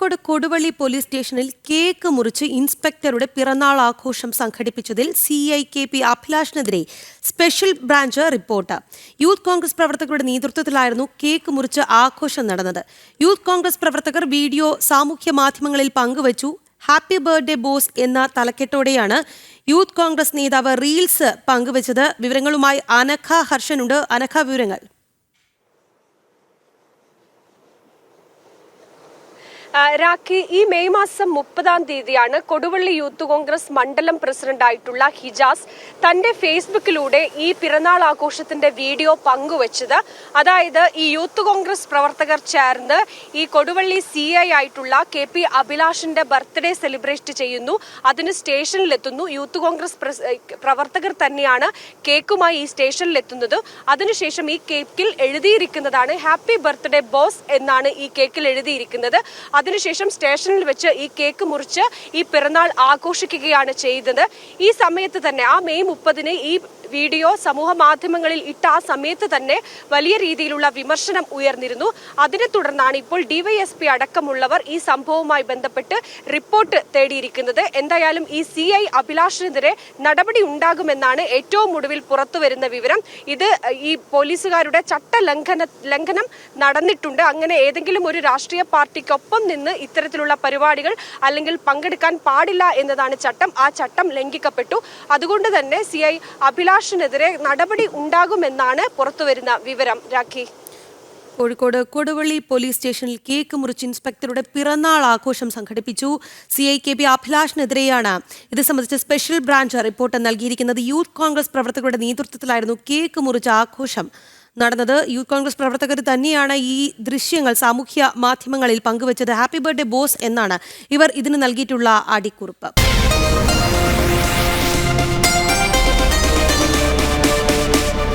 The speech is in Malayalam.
കോഴിക്കോട് കൊടുവള്ളി പോലീസ് സ്റ്റേഷനിൽ കേക്ക് മുറിച്ച് ഇൻസ്പെക്ടറുടെ പിറന്നാൾ ആഘോഷം സംഘടിപ്പിച്ചതിൽ C I K P അഭിലാഷിനെതിരെ special branch report. Youth Congress പ്രവർത്തകരുടെ നേതൃത്വത്തിലായിരുന്നു കേക്ക് മുറിച്ച് ആഘോഷം നടന്നത്. യൂത്ത് കോൺഗ്രസ് പ്രവർത്തകർ വീഡിയോ സാമൂഹ്യ മാധ്യമങ്ങളിൽ പങ്കുവച്ചു. ഹാപ്പി ബർത്ത്ഡേ ബോസ് എന്ന തലക്കെട്ടോടെയാണ് യൂത്ത് കോൺഗ്രസ് നേതാവ് റീൽസ് പങ്കുവച്ചത്. വിവരങ്ങളുമായി അനഘ ഹർഷനുണ്ട്. അനഘ വിവരങ്ങൾ. രാഖി ഈ മെയ് മാസം മുപ്പതാം തീയതിയാണ് കൊടുവള്ളി യൂത്ത് കോൺഗ്രസ് മണ്ഡലം പ്രസിഡന്റായിട്ടുള്ള ഹിജാസ് തന്റെ ഫേസ്ബുക്കിലൂടെ ഈ പിറന്നാൾ ആഘോഷത്തിന്റെ വീഡിയോ പങ്കുവച്ചത്. അതായത് ഈ യൂത്ത് കോൺഗ്രസ് പ്രവർത്തകർ ചേർന്ന് ഈ കൊടുവള്ളി സി ഐ ആയിട്ടുള്ള കെ പി അഭിലാഷിന്റെ ബർത്ത്ഡേ സെലിബ്രേറ്റ് ചെയ്യുന്നു. അതിന് സ്റ്റേഷനിലെത്തുന്നു. യൂത്ത് കോൺഗ്രസ് പ്രവർത്തകർ തന്നെയാണ് കേക്കുമായി ഈ സ്റ്റേഷനിലെത്തുന്നത്. അതിനുശേഷം ഈ കേക്കിൽ എഴുതിയിരിക്കുന്നതാണ് ഹാപ്പി ബർത്ത്ഡേ ബോസ് എന്നാണ് ഈ കേക്കിൽ എഴുതിയിരിക്കുന്നത്. അതിനുശേഷം സ്റ്റേഷനിൽ വെച്ച് ഈ കേക്ക് മുറിച്ച് ഈ പിറന്നാൾ ആഘോഷിക്കുകയാണ് ചെയ്തത്. ഈ സമയത്ത് തന്നെ ആ മെയ് മുപ്പതിന് ഈ വീഡിയോ സമൂഹ മാധ്യമങ്ങളിൽ ഇട്ട ആ സമയത്ത് തന്നെ വലിയ രീതിയിലുള്ള വിമർശനം ഉയർന്നിരുന്നു. അതിനെ തുടർന്നാണ് ഇപ്പോൾ ഡിവൈഎസ്പി അടക്കമുള്ളവർ ഈ സംഭവവുമായി ബന്ധപ്പെട്ട് റിപ്പോർട്ട് തേടിയിരിക്കുന്നത്. എന്തായാലും ഈ സി ഐ അഭിലാഷിനെതിരെ നടപടി ഉണ്ടാകുമെന്നാണ് ഏറ്റവും ഒടുവിൽ പുറത്തുവരുന്ന വിവരം. ഇത് ഈ പോലീസുകാരുടെ ചട്ട ലംഘന ലംഘനം നടന്നിട്ടുണ്ട്. അങ്ങനെ ഏതെങ്കിലും ഒരു രാഷ്ട്രീയ പാർട്ടിക്കൊപ്പം നിന്ന് ഇത്തരത്തിലുള്ള പരിപാടികൾ അല്ലെങ്കിൽ പങ്കെടുക്കാൻ പാടില്ല എന്നതാണ് ചട്ടം. ആ ചട്ടം ലംഘിക്കപ്പെട്ടു. അതുകൊണ്ട് തന്നെ സി ഐ അഭിലാഷിനെതിരെ നടപടി ഉണ്ടാകുമെന്നാണ് പുറത്തുവരുന്ന വിവരം. രാഖി. കോഴിക്കോട് കൊടുവള്ളി പോലീസ് സ്റ്റേഷനിൽ കേക്ക് മുറിച്ച് ഇൻസ്പെക്ടറുടെ പിറന്നാൾ ആഘോഷം സംഘടിപ്പിച്ചു സി ഐ കെ പി അഭിലാഷിനെതിരെയാണ്. ഇത് സംബന്ധിച്ച് സ്പെഷ്യൽ ബ്രാഞ്ച് റിപ്പോർട്ട് നൽകിയിരിക്കുന്നത് യൂത്ത് കോൺഗ്രസ് പ്രവർത്തകരുടെ നേതൃത്വത്തിലായിരുന്നു കേക്ക് മുറിച്ച ആഘോഷം. നടന്നത്. യൂത്ത് കോൺഗ്രസ് പ്രവർത്തകർ തന്നെയാണ് ഈ ദൃശ്യങ്ങൾ സാമൂഹ്യ മാധ്യമങ്ങളിൽ പങ്കുവച്ചത്. ഹാപ്പി ബർത്ത്ഡേ ബോസ് എന്നാണ് ഇവർ ഇതിന് നൽകിയിട്ടുള്ള അടിക്കുറിപ്പ്.